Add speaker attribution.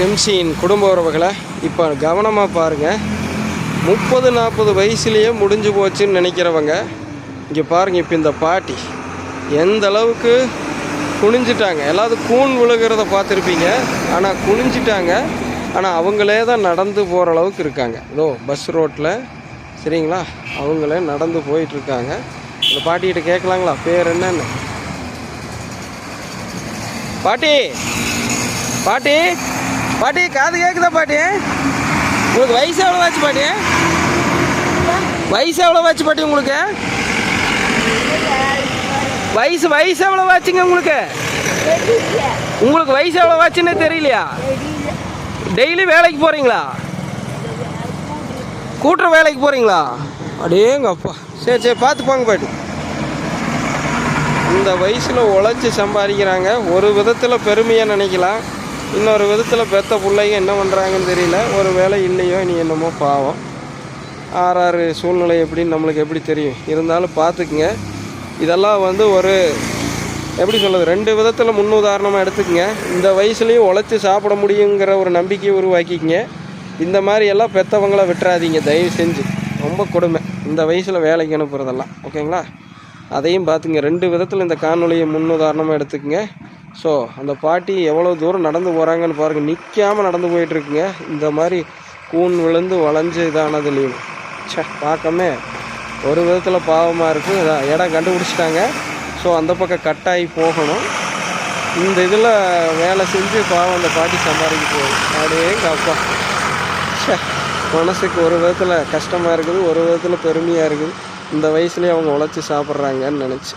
Speaker 1: ஜெம்சியின் குடும்ப உறவுகளை இப்போ கவனமாக பாருங்கள் முப்பது நாற்பது வயசுலேயே முடிஞ்சு போச்சுன்னு நினைக்கிறவங்க இங்கே பாருங்கள் இப்போ இந்த பாட்டி. எந்த அளவுக்கு குனிஞ்சிட்டாங்க. எல்லாரும் கூண் விழுகிறத பார்த்துருப்பீங்க. ஆனால் குனிஞ்சிட்டாங்க. ஆனால் அவங்களே தான் நடந்து போகிற அளவுக்கு இருக்காங்க. இதோ பஸ் ரோட்டில் சரிங்களா? அவங்களே நடந்து போயிட்டுருக்காங்க இந்த பாட்டிகிட்ட கேட்கலாங்களா? பேர் என்னன்னு? பாட்டி! பாட்டி! பாட்டி காது கேட்குதா பாட்டி? உங்களுக்கு வயசு எவ்வளோ ஆச்சு பாட்டி? வயசு எவ்வளோ ஆச்சு பாட்டி உங்களுக்கு? வயசு வயசு எவ்வளோ ஆச்சுங்க உங்களுக்கு? உங்களுக்கு வயசு எவ்வளோ ஆச்சுன்னே தெரியலையா? டெய்லி வேலைக்கு போகிறீங்களா கூட்டுற வேலைக்கு போகிறீங்களா அடேங்க அப்பா சரி சரி பார்த்து போங்க பாட்டி. இந்த வயசில் உழைச்சி சம்பாதிக்கிறாங்க. ஒரு விதத்தில் பெருமையாக நினைக்கலாம். இன்னொரு விதத்தில் பெத்த பிள்ளைங்க என்ன பண்ணுறாங்கன்னு தெரியல. ஒரு வேலை இல்லையோ நீ என்னமோ பாவம். ஆறாறு சூழ்நிலை எப்படின்னு நம்மளுக்கு எப்படி தெரியும்? இருந்தாலும் பார்த்துக்குங்க. இதெல்லாம் வந்து ஒரு எப்படி சொல்கிறது ரெண்டு விதத்தில் முன்னுதாரணமாக எடுத்துக்கங்க. இந்த வயசுலேயும் உழைச்சி சாப்பிட முடியுங்கிற ஒரு நம்பிக்கையை உருவாக்கிக்கங்க. இந்த மாதிரி எல்லாம் பெற்றவங்கள விட்டுறாதீங்க. தயவு செஞ்சு. ரொம்ப கொடுமை. இந்த வயசில் வேலைக்கு அனுப்புறதெல்லாம். ஓகேங்களா? அதையும் பார்த்துங்க ரெண்டு விதத்தில் இந்த காணொலியை முன்னுதாரணமாக எடுத்துக்கங்க. ஸோ அந்த பாட்டி எவ்வளோ தூரம் நடந்து போகிறாங்கன்னு பாருங்கள் நிற்காமல் நடந்து போயிட்டுருக்குங்க. இந்த மாதிரி கூன் விழுந்து வளைஞ்சு இதானதுலையும் ச்சே பார்க்கமே ஒரு விதத்தில் பாவமாக இருக்குது இடம் கண்டுபிடிச்சிட்டாங்க. ஸோ அந்த பக்கம் கட்டாகி போகணும். இந்த இதில் வேலை செஞ்சு பாவம் அந்த பாட்டி சம்பாதிக்க போகணும் அப்படியே எங்கள் அப்பா ச்சே மனசுக்கு ஒரு விதத்தில் கஷ்டமாக இருக்குது ஒரு விதத்தில் பெருமையாக இருக்குது. இந்த வயசுலேயே அவங்க உழைச்சி சாப்பிட்றாங்கன்னு நினச்சி.